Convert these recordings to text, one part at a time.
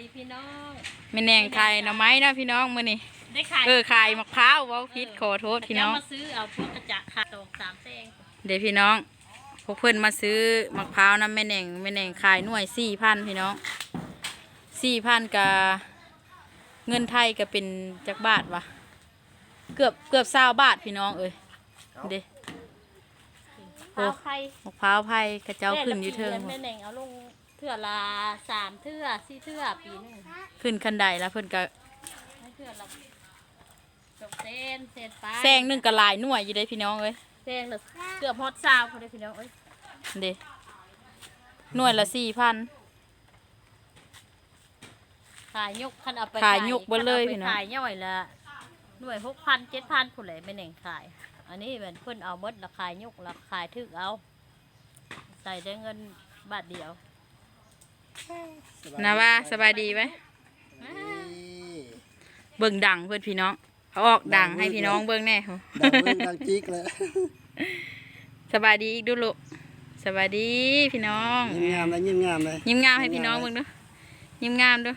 ดีพี่น้องไม่แนงขายหน่อไม้นะพี่น้องมื้อนี้ได้ขายเออขายมะพร้าวเว้าผิดขอโทษพี่น้องจะมาซื้อเอาพวกกระจะขาดตกสามแซงเดี๋ยวพี่น้องพวกเพื่อนมาซื้อมะพร้าวน้ำแม่แหน่งแม่แหน่งขายหน่วยสี่พันพี่น้องสี่พันกับเงินไทยก็เป็นจักบาทวะเกือบเกือบเศร้าบาทพี่น้องเอ้ยเด้โอ้ข้าวไข่มะพร้าวไผ่กระเจ้าขึ้นอยู่เทิงแม่แหน่งเอาลง เทื่อละสามเทื่อสี่เทื่อปีหนึงขึ้นคันใดแล้วเพิ่นก็ให้เทื่อละจบเส้นเส้นไปแซงหนึ่งกระลายหน่วยอยู่ได้พี่น้องเอ้ยแซงละเกือบฮอตซาวเขาได้พี่น้องเอ้ยเด้หน่วยละสี่พันขายยกคันเอาไปขายยกเบิดเลยคัพี่นน้องเอาไปขายย่อยละหน่วยหกพันเจ็ดพันผู้ใดแม่แหน่งขาย อันนี้เป็นเพิ่นเอาเบิดราคายยกราคายถึกเอา ใส่ได้เงินบาทเดียว นะว่าสบายดีไหมเบิ่งดังเพื่อนพี่น้องเขาออกดังให้พี่น้องเบิ่งแน่โหดังเรื่องดังจิกเลยสบายดีอีกดูลูกสบายดีพี่น้องยิ้มงามเลยยิ้มงามเลยยิ้มงามให้พี่น้องเบิ่งดูยิ้มงามดู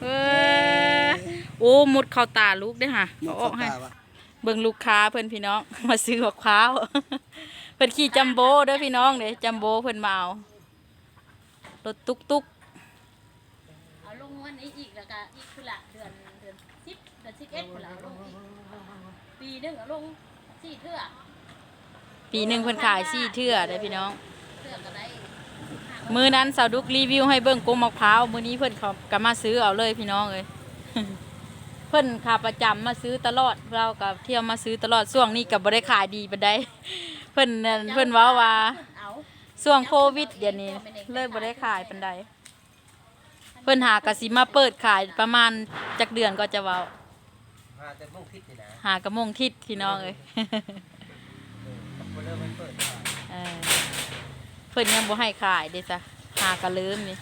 เออโอ้มุดเข้าตาลูกเด้อค่ะมุเขากออกให้เข้าตาวะเบิ่งลูกค้าเพื่อนพี่น้องมาซื้อมะพร้าวเพิ่นขี่จัมโบ้เด้อพี่น้องเด้จัมโบ้เพิ่นมาเอา รถตุ๊กตุ๊กเอาลงวันนี้อีกแล้วก็อีกคือละเดือนเดือนสิบเดือนสิบเอ็ดคนละเอาลงอีกปีหนึงเอาลงสี่เทื่อปีหนึ่งเพิ่นขายสี่เทื่อเด้อพี่น้อง เทื่อก็ได้มื้อนั้นสาวดุกรีวิวให้เบิ่งกงมะพร้าวมื้อนี้เพิ่นเขาก็มาซื้อเอาเลยพี่น้องเอ้ยเพิ่นขาประจำมาซื้อตลอดเราก็เที่ยวมาซื้อตลอดช่วงนี้ก็บ่ได้ขายดีปานใดเพิ่นนั่นเพิ่นเว้าว่าเอา ช่วงโควิดเดี๋ยวนี้เลยบ่ได้ขายปานใดเพิ่นหากะสิมาเปิดขายประมาณจักเดือนก็จะเว้ามาแต่มุ่งทิศนี่นะหากระมงทิศพี่น้องเอ้ยเออพอเริ่มมันเปิดขายเออเพิ่นยังบ่ให้ขายเด้จ้ะหากะลืมนี่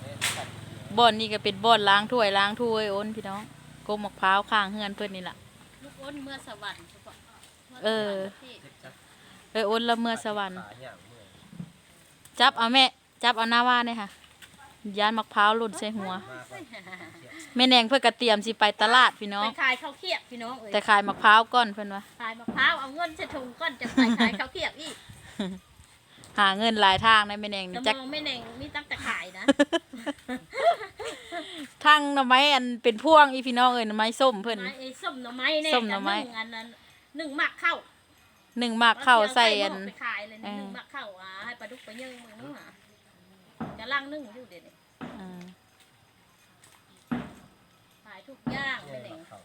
เอ้ยสัตว์บ่อนนี่ก็เป็นบ่อนล้างถ้วยล้างถ้วยโอนพี่น้องกงมะพร้าวข้างเฮือนเพิ่นนี่ล่ะ ลูกอ้นเมื่อสวรรค์เฉพาะเออเจ็บจักเอ้ยโอนละเมื่อสวรรค์ ขาอย่างเมื่อย จับเอาแม่ จับเอาหน้าว่าเนี่ยค่ะยานมะพร้าวหล่นใส่หัวมากกว่าแม่แนงเพื่อกระเตรียมสิไปตลาดพี่น้อไปง ขายข้าวเคียบพี่น้องเอ้ยแต่ขายมะพร้าวก่อนเพิ่นว่าขายมะพร้าวเอาเงินใส่ถุงก้อนจะไปขายข้าวเคียบอีกหาเงินหลายทางนะแม่แนงจะนี่มจักองไม่แน่งมีตั้งแต่ขายนะ ทั้งหน่อไม้อันเป็นพวงอีพี่น้องเอ้ยหน่อไม้ส้มเพิ่น ไม้ไอ้ส้มหน่อไม้เนี่ยส้มหน่อไม้นึ่งอันนั้นหนึ่งหมักเข้า หนึ่งหมากข้าวใส่อัน ไปขายเลยเออหนึ่งหมักเข้าอะให้ปลาดุกไปนึ่งมึงนู้นหาจะล่างนึ่งอยู่เดี๋ยวนี้อ่าขายทุกอย่างเนี่ไม่ยแน่งเขา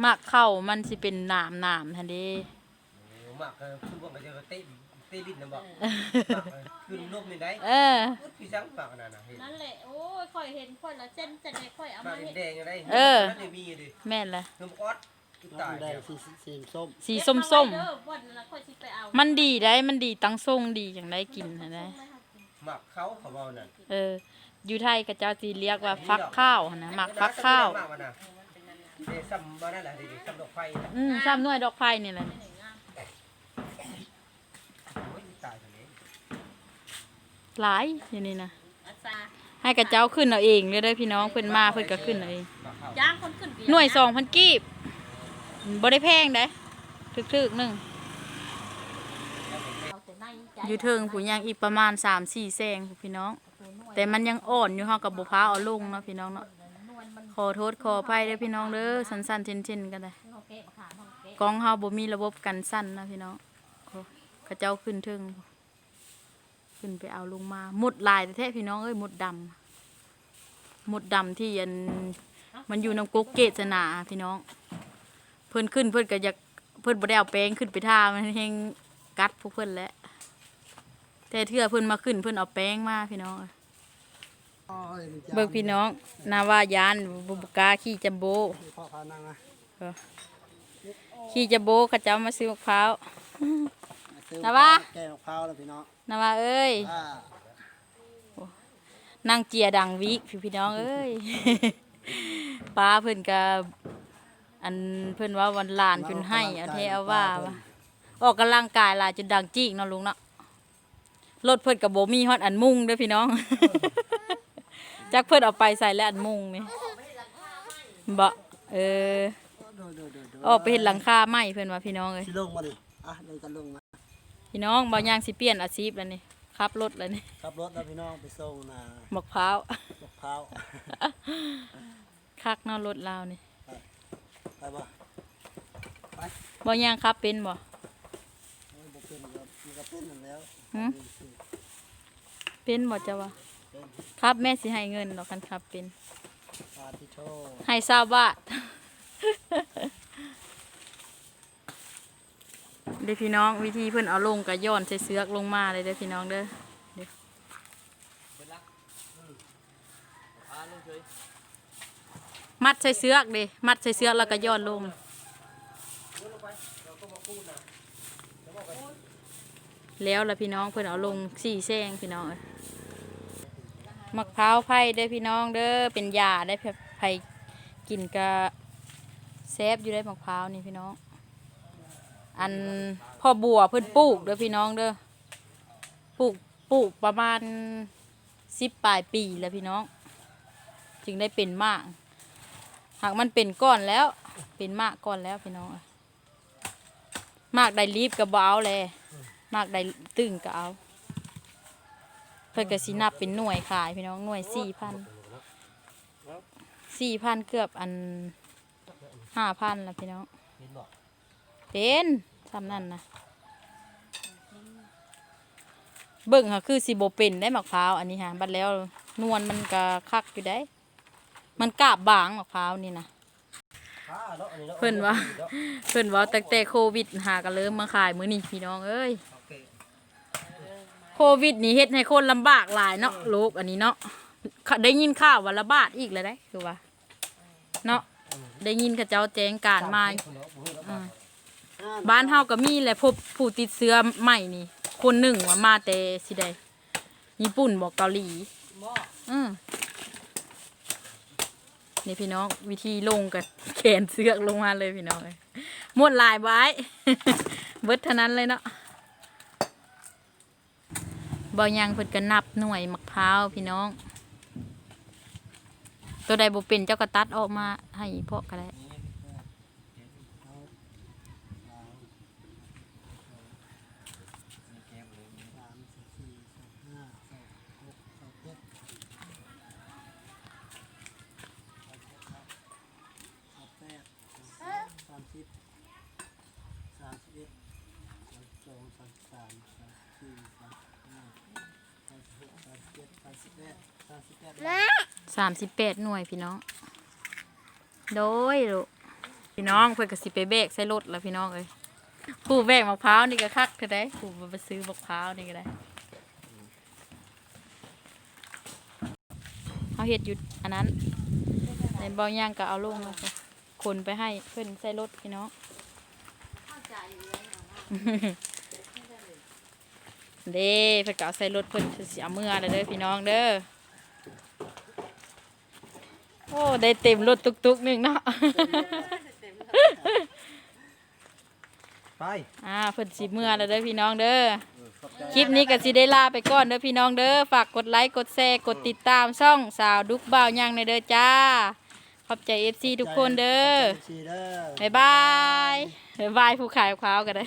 หมากข้าวมันสิเป็นหนามหนามๆทันเด้โอ้มากก็คือพวกมันจะเตะเตะลิ้นนะบอกมากเลยคือลูกนี่ได้เออพี่สังมากขนาดนั้นนะเห็นนั่นแหละโอ้ยค่อยเห็นค่อยละเส้นจะไหนค่อยเอามามากเห็นแดงๆอะไรเออนั่นเลยมีอยู่ดิแม่นละนมออด ตุ๊กตายแดเนี่งยสีสีส้มสีส้มส้มเก็บเอาไว้เด้อวันละค่อยสิไปเอาๆมันดีได้มันดีตั้งทรงดีอย่างได้กินนะได้หมักเขาเขาเบานั่นเออ อยู่ไทยกับเจ้าจีเรียกว่าฟักข้าวนะหมักฟักข้าวมากกว่าน่ะเดี๋ยวซ้ำมานั่นแหละเดี๋ยวซ้ำดอกไฟน่ะอืมซ้ำหน่วยดอกไฟนี่แหละโอ้ยตายตรงนี้หลายอย่างนี้นะ อาซาให้กับเจ้าขึ้นเอาเองเลยได้อพี่น้องเพิ่นมาเพิ่นก็ขึ้นเอาเอง หมักเขาย่างคนขึ้นไปหน่วยสองพันกีบ บ่ได้แพงได้ถึกๆหนึงเอาแต่ในใจอยู่เทิงผู้ยังอีกประมาณ3 4แซงพี่น้อง แต่มันยังอ่อนอยู่เฮากับบ่พาเอาลงเนาะพี่น้องเนาะขอโทษขออภัยเด้อพี่น้องเด้อสั้นๆเช่นๆกันเคมาขาโอเคกองเฮาบ่มีระบบกันสั้นนะพี่น้องโอ้เขจ้าขึ้นเทิงขึ้นไปเอาลงมาหมดลายแท้พี่น้องเอ้ยหมดดำหมดดำที่อันมันอยู่น้ำกกเกษนาพี่น้อง เพิ่นขึ้นเพิ่นก็อยากเพิ่นบ่ได้เอาแป้งขึ้นไปทามันแฮงกัดพวกเพิ่นแหละแต่เทื่อเพิ่นมาขึ้นเพิ่นเอาแป้งมาพี่น้องเอ้ยโอ้ยมันจะเบิ่งพี่น้อง นาวายานบุบกล้าขี่จัมโบพ่อพานั่งนะขี่จัมโบเขาเจ้ามาซื้อมะพร้าวซื้อนะวะแกงมะพร้าวแล้วพี่น้องนาวาเอ้ยอ่านั่งเจียดังวิกพี่พี่น้องเอ้ยป้าเพิ่นก็ อันเพิ่นว่าวันหลานจนให้เอาเทเอาว่าว่าออกกำลังกายหลายจนดังจีกเนาะลุงเนาะรถเพิ่นกับโบมีฮอดอันมุ่งเด้วยพี่น้อง จักเพิ่นเอาไปใส่แล้วอันมุงนี่บ่เออโดยโดยโดยโดยออกไปเห็นหลังคาไหม้เพิ่นว่าพี่น้องเอ้ยสิลงมาดิอะเดินกันลงมาพี่น้องบ่ย่างสิเปลี่ยนอาชีพแล้วนี่ขับรถแล้วนี่ขับรถแล้วพี่น้องไปส่งนาหมกพร้าวมะพร้าวคักเนอรถลาวนี่ ไปบ่บ่ย่างขับเป็นบ่โอ้ยบ่เป็นก็มันก็เป็นนั่นแล้วหืมเป็นบ่จ้ะวะครับแม่สิให้เงินดอกคันขับเป็นปาติโชให้ทราบว่าเด้อพี่น้องวิธีเพิ่นเอาลงก็ย้อนใส่เสือกลงมาเลยเด้อพี่น้องเด้อเด้อ มัดใส่เสือกเด้มัดใส่เสือกแล้วก็ย้อนลงแล้วล่ะพี่น้องเพิ่อนเอาลงสี่แซงพี่น้องมะพร้าวไผ่เด้พี่น้องเด้อเป็นยาได้ไผ่กินกะแซบอยู่ได้มะพร้าวนี่พี่น้อง อันพ่อบัวเพิ่อนปลูกเด้อพี่น้องเด้อปลูกปลูกประมาณสิบปลายปีแล้วพี่น้อง จึงได้เป็นมาก หากมันเป็นก้อนแล้ว เป็นมากก้อนแล้วพี่น้องมากได้รีบกับเบเอาเลยมากได้ตึงก็เอาเพิ่นก็สินับเป็นหน่วยขายพี่น้องหน่วยสี่พันสี่พันเกือบอันห้าพันละพี่น้องเห็นบอกเป็นทำนั่นนะเบิ่งค่ะคือสิโบเป็นได้มะพร้าวอันนี้ฮะบัดแล้วนวลมันก็คักอยู่ได้ มันกาบบางมะพร้าวนี่นะข้าเนาะอันนี้เนาะเพิ่นว่าเพิ่นเว่าตั้งแต่โควิดหาก็เริ่มมาขายมื้อนี้พี่น้องเอ้ยโอเคโควิดนี่เฮ็ดให้คนลำบากหลายเนาะโลกอันนี้เนาะค่ะได้ยินข่าวว่าระบาดอีกแล้วได้คือว่าเนาะได้ยินเขาเจ้าแจ้งการมาอ่าบ้านเฮาก็มีแหละพบผู้ติดเชื้อใหม่นี่ คนหนึ่งว่ามาแต่สิใดญี่ปุ่นบอกเกาหลีอืม นี่พี่น้องวิธีลงกันแขนเสือกลงมาเลยพี่น้องเอ้ยหมดลายไว้เบิดเท่านั้นเลยเนาะบอย่างเพิ่นก็นับหน่วยมะพร้าวพี่น้อง ตัวใดบ่เป็นเจ้าก็ตัดออกมาให้พวกก็ได้ สามสิบสี่สิบห้าสิบหกสิบเจ็ดสิบแปดสามสิบสามสิบเอ็ดสามสิบสองสามสิบสามสามสิบสี่สามสิบห้าสามสิบหกสาม สิบเจ็ดสามสิบแปดสามสิบแปดสามสิบแปดหน่วยพี่น้อง โดยลูกพี่น้องเพิ่นก็สิไปแบกใส่รถแล้วพี่น้องเอ้ยผู้แบกมะพร้าวนี่ก็คักเท่าไดผู้ไปซื้อมะพร้าวนี่ก็ได้เขาเฮ็ดอยู่อันนั้นในบางอย่างก็เอาลงแล้วก็ขนไปให้เพิ่นใส่รถพี่น้อง เด้เพิ่นก็เอาใส่รถเพิ่นสิเอาเมื่อเลยเด้อพี่น้องเด้อโอ้ได้เต็มรถตุกๆหนึ่งเนาะไปอ่าเพิ่นสิเมื่อแล้วเด้อพี่น้องเด้อคลิปนี้ก็สิได้ลาไปก่อนเด้อพี่น้องเด้อฝากกดไลค์กดแชร์กดติดตามช่องสาวดุกบ่าวยังในเด้อจ้า ขอบใจ FC ทุกคนเด้อสี่เด้อ บ๊ายบาย บ๊ายบายผู้ขายมะพร้าวกันเด้อ